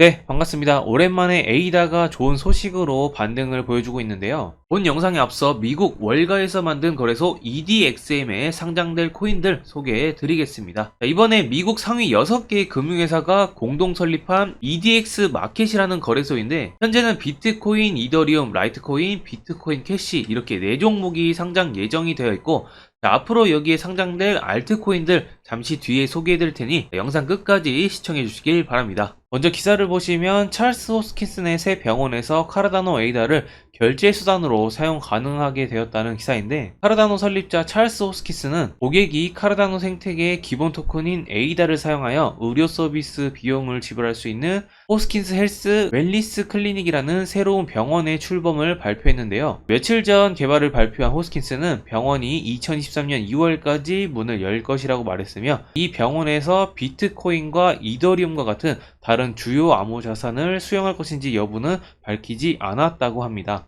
네, 반갑습니다. 오랜만에 에이다가 좋은 소식으로 반등을 보여주고 있는데요. 본 영상에 앞서 미국 월가에서 만든 거래소 EDXM에 상장될 코인들 소개해 드리겠습니다. 자, 이번에 미국 상위 6개의 금융회사가 공동 설립한 EDX 마켓이라는 거래소인데 현재는 비트코인, 이더리움, 라이트코인, 비트코인 캐시 이렇게 4종목이 상장 예정이 되어 있고 자, 앞으로 여기에 상장될 알트코인들 잠시 뒤에 소개해 드릴 테니 영상 끝까지 시청해 주시길 바랍니다. 먼저 기사를 보시면 찰스 호스킨슨의 새 병원에서 카르다노 에이다를 결제 수단으로 사용 가능하게 되었다는 기사인데 카르다노 설립자 찰스 호스킨슨은 고객이 카르다노 생태계의 기본 토큰인 에이다를 사용하여 의료 서비스 비용을 지불할 수 있는 호스킨스 헬스 웰리스 클리닉이라는 새로운 병원의 출범을 발표했는데요. 며칠 전 개발을 발표한 호스킨스는 병원이 2023년 2월까지 문을 열 것이라고 말했으며 이 병원에서 비트코인과 이더리움과 같은 다른 주요 암호 자산을 수용할 것인지 여부는 밝히지 않았다고 합니다.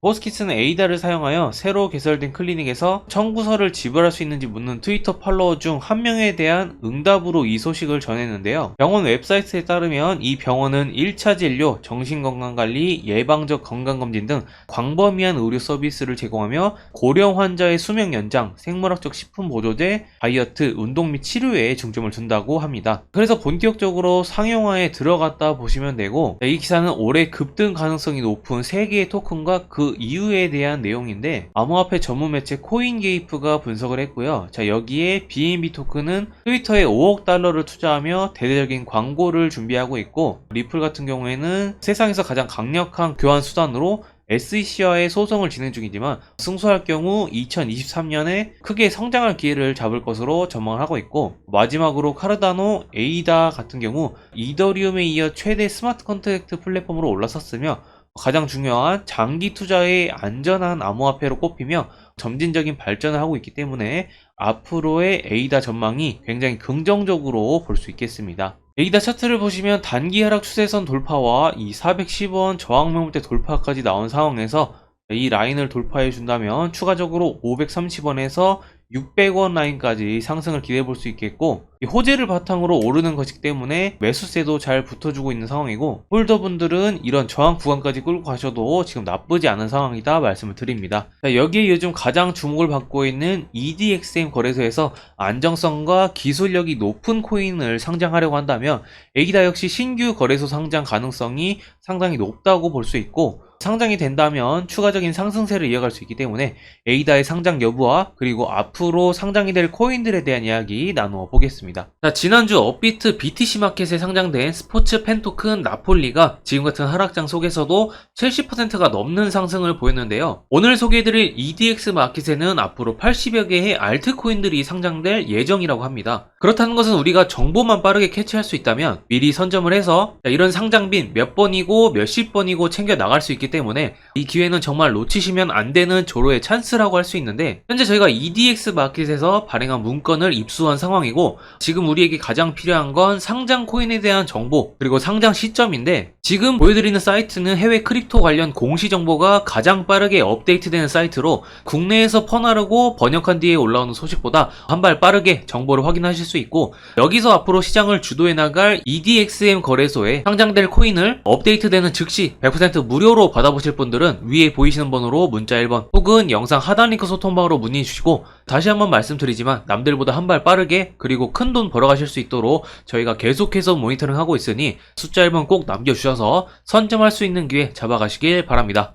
호스키스는 에이다를 사용하여 새로 개설된 클리닉에서 청구서를 지불할 수 있는지 묻는 트위터 팔로워 중 한 명에 대한 응답으로 이 소식을 전했는데요. 병원 웹사이트에 따르면 이 병원은 1차 진료, 정신건강관리, 예방적 건강검진 등 광범위한 의료 서비스를 제공하며 고령 환자의 수명 연장, 생물학적 식품 보조제, 다이어트, 운동 및 치료에 중점을 둔다고 합니다. 그래서 본격적으로 상용화에 들어갔다 보시면 되고 이 기사는 올해 급등 가능성이 높은 3개의 토큰과 그 이유에 대한 내용인데 암호화폐 전문 매체 코인게이프가 분석을 했고요. 자 여기에 BNB 토큰은 트위터에 5억 달러를 투자하며 대대적인 광고를 준비하고 있고 리플 같은 경우에는 세상에서 가장 강력한 교환 수단으로 SEC와의 소송을 진행 중이지만 승소할 경우 2023년에 크게 성장할 기회를 잡을 것으로 전망을 하고 있고 마지막으로 카르다노, 에이다 같은 경우 이더리움에 이어 최대 스마트 컨트랙트 플랫폼으로 올라섰으며 가장 중요한 장기 투자의 안전한 암호화폐로 꼽히며 점진적인 발전을 하고 있기 때문에 앞으로의 에이다 전망이 굉장히 긍정적으로 볼 수 있겠습니다. 에이다 차트를 보시면 단기 하락 추세선 돌파와 이 410원 저항 매물대 돌파까지 나온 상황에서 이 라인을 돌파해 준다면 추가적으로 530원에서 600원 라인까지 상승을 기대해 볼 수 있겠고 이 호재를 바탕으로 오르는 것이기 때문에 매수세도 잘 붙어주고 있는 상황이고 홀더분들은 이런 저항 구간까지 끌고 가셔도 지금 나쁘지 않은 상황이다 말씀을 드립니다. 자, 여기에 요즘 가장 주목을 받고 있는 EDXM 거래소에서 안정성과 기술력이 높은 코인을 상장하려고 한다면 에이다 역시 신규 거래소 상장 가능성이 상당히 높다고 볼 수 있고 상장이 된다면 추가적인 상승세를 이어갈 수 있기 때문에 에이다의 상장 여부와 그리고 앞으로 상장이 될 코인들에 대한 이야기 나누어 보겠습니다. 자, 지난주 업비트 BTC 마켓에 상장된 스포츠 펜 토큰 나폴리가 지금 같은 하락장 속에서도 70%가 넘는 상승을 보였는데요. 오늘 소개해드릴 EDX 마켓에는 앞으로 80여 개의 알트코인들이 상장될 예정이라고 합니다. 그렇다는 것은 우리가 정보만 빠르게 캐치할 수 있다면 미리 선점을 해서 자, 이런 상장빈 몇 번이고 몇십 번이고 챙겨 나갈 수 있기 때문에 이 기회는 정말 놓치시면 안 되는 조로의 찬스라고 할 수 있는데 현재 저희가 EDX 마켓에서 발행한 문건을 입수한 상황이고 지금 우리에게 가장 필요한 건 상장 코인에 대한 정보 그리고 상장 시점인데 지금 보여드리는 사이트는 해외 크립토 관련 공시 정보가 가장 빠르게 업데이트되는 사이트로 국내에서 퍼나르고 번역한 뒤에 올라오는 소식보다 한 발 빠르게 정보를 확인하실 수 있고 여기서 앞으로 시장을 주도해 나갈 EDXM 거래소에 상장될 코인을 업데이트되는 즉시 100% 무료로 받아보실 분들은 위에 보이시는 번호로 문자 1번 혹은 영상 하단 링크 소통방으로 문의 주시고 다시 한번 말씀드리지만 남들보다 한 발 빠르게 그리고 큰 돈 벌어가실 수 있도록 저희가 계속해서 모니터링 하고 있으니 숫자 1번 꼭 남겨주셔서 선점할 수 있는 기회 잡아가시길 바랍니다.